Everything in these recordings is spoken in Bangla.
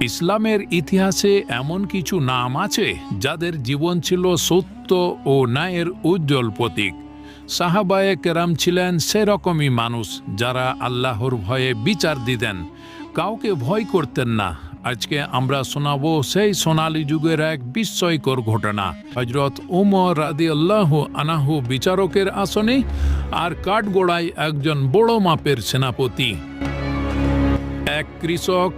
ইসলামের ইতিহাসে এমন কিছু নাম আছে যাদের জীবন ছিল সত্য ও ন্যায়ের উজ্জ্বল প্রতীক। সাহাবায়ে কেরাম ছিলেন সেরকমই মানুষ যারা আল্লাহর ভয়ে বিচার দিতেন। কাউকে ভয় করতেন না। আজকে আমরা শোনাবো সেই সোনালী যুগের এক বিস্ময়কর ঘটনা। হজরত উমর রাদি আল্লাহ আনাহু বিচারকের আসনে আর কাঠগোড়ায় একজন বড় মাপের সেনাপতি। এক কৃষক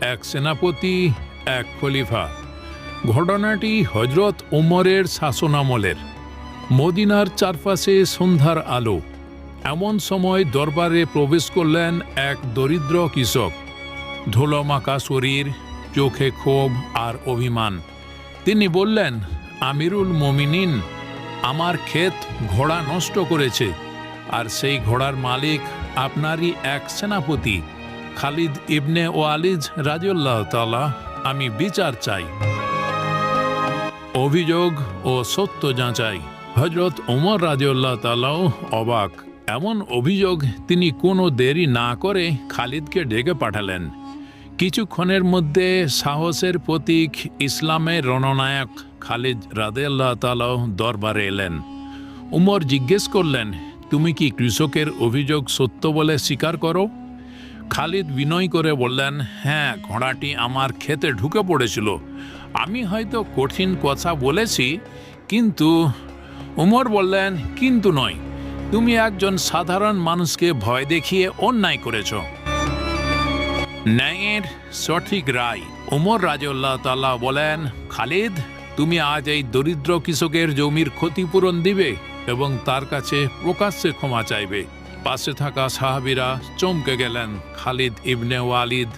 এক সেনাপতি, এক খলিফা। ঘটনাটি হজরত উমরের শাসনামলের। মদিনার চারপাশে সন্ধ্যার আলো। এমন সময় দরবারে প্রবেশ করলেন এক দরিদ্র কৃষক। ধুলোমাকা শরীর, চোখে ক্ষোভ আর অভিমান। তিনি বললেন, আমিরুল মমিনিন, আমার ক্ষেত ঘোড়া নষ্ট করেছে, আর সেই ঘোড়ার মালিক আপনারই এক সেনাপতি। খালিদ ইবনে ওয়ালিজ রাজিউল্লাহ তালা আমি বিচার চাই। অভিযোগ ও সত্য যাচাই। হজরত ওমর রাজিউল্লাহ তালাও অবাক। এমন অভিযোগ তিনি কোনো দেরি না করে খালিদকে ডেকে পাঠালেন। কিছুক্ষণের মধ্যে সাহসের প্রতীক ইসলামের রণনায়ক খালিদ রাদেল্লাহ তালাও দরবারে এলেন। উমর জিজ্ঞেস করলেন, তুমি কি কৃষকের অভিযোগ সত্য বলে স্বীকার করো? খালিদ বিনয় করে বললেন হ্যাঁ ঘোড়াটি আমার ক্ষেতে ঢুকে পড়েছিল। আমি হয়তো কঠিন কথা বলেছি, কিন্তু উমর বললেন, কিন্তু নয়। তুমি একজন সাধারণ মানুষকে ভয় দেখিয়ে অন্যায় করেছ। ন্যায়ের সঠিক রায়। উমর রাজউল্লাহ তাল্লাহ বলেন, খালিদ, তুমি আজ এই দরিদ্র কৃষকের জমির ক্ষতিপূরণ দিবে এবং তার কাছে প্রকাশ্যে ক্ষমা চাইবে। পাশে থাকা সাহাবিরা চমকে গেলেন। খালিদ ইবনে ওয়ালিদ,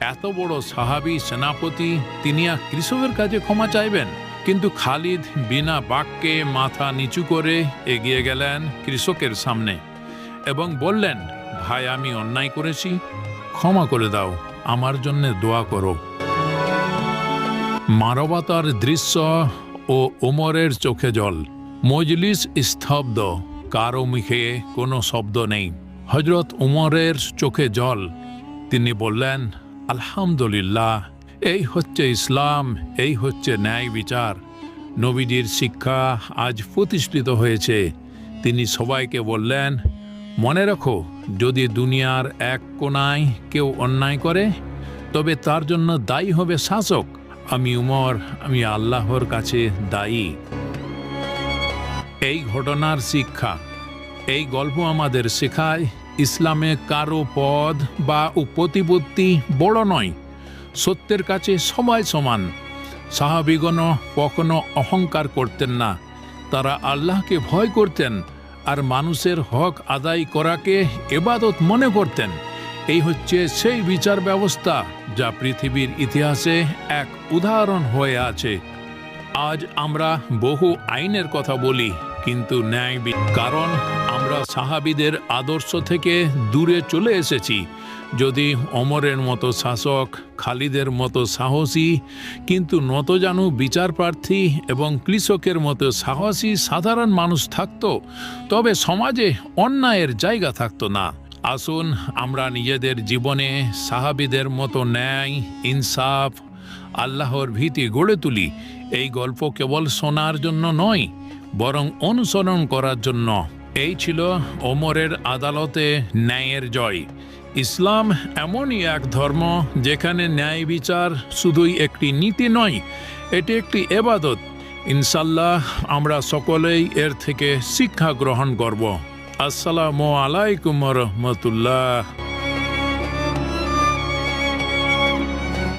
এত বড় সাহাবি সেনাপতি, তিনি আর কৃষকের কাছে ক্ষমা চাইবেন? কিন্তু খালিদ বিনা বাক্যে মাথা নিচু করে এগিয়ে গেলেন কৃষকের সামনে এবং বললেন, ভাই, আমি অন্যায় করেছি, ক্ষমা করে দাও, আমার জন্য দোয়া করো। মানবতার দৃশ্য ও ওমরের চোখে জল, মজলিস স্তব্ধ। কারও মুখে কোনো শব্দ নেই। হজরত উমরের চোখে জল। তিনি বললেন, আলহামদুলিল্লাহ, এই হচ্ছে ইসলাম, এই হচ্ছে ন্যায় বিচার। নবীজির শিক্ষা আজ প্রতিষ্ঠিত হয়েছে। তিনি সবাইকে বললেন, মনে রাখো, যদি দুনিয়ার এক কোনায় কেউ অন্যায় করে, তবে তার জন্য দায়ী হবে শাসক। আমি উমর, আমি আল্লাহর কাছে দায়ী। এই ঘটনার শিক্ষা। এই গল্প আমাদের শেখায়, ইসলামে কারও পদ বা প্রতিপত্তি বড় নয়, সত্যের কাছে সবাই সমান। সাহাবিগণ কখনো অহংকার করতেন না, তারা আল্লাহকে ভয় করতেন আর মানুষের হক আদায় করাকে এবাদত মনে করতেন। এই হচ্ছে সেই বিচার ব্যবস্থা যা পৃথিবীর ইতিহাসে এক উদাহরণ হয়ে আছে। আজ আমরা বহু আইনের কথা বলি কিন্তু ন্যায় কারণ আমরা সাহাবিদের আদর্শ থেকে দূরে চলে এসেছি। যদি অমরের মতো শাসক, খালিদের মতো সাহসী, কিন্তু নতজানু বিচার প্রার্থী এবং কৃষকের মতো সাহসী সাধারণ মানুষ থাকতো, তবে সমাজে অন্যায়ের জায়গা থাকতো না। আসুন আমরা নিজেদের জীবনে সাহাবিদের মতো ন্যায়, ইনসাফ, আল্লাহর ভীতি গড়ে তুলি। এই গল্প কেবল শোনার জন্য নয় বরং অনুসরণ করার জন্য। এই ছিল ওমরের আদালতে ন্যায়ের জয়। ইসলাম এমনই এক ধর্ম যেখানে ন্যায় বিচার শুধুই একটি নীতি নয়, এটি একটি এবাদত। ইনশাল্লাহ আমরা সকলেই এর থেকে শিক্ষা গ্রহণ করব। আসসালামু আলাইকুম রহমতুল্লাহ।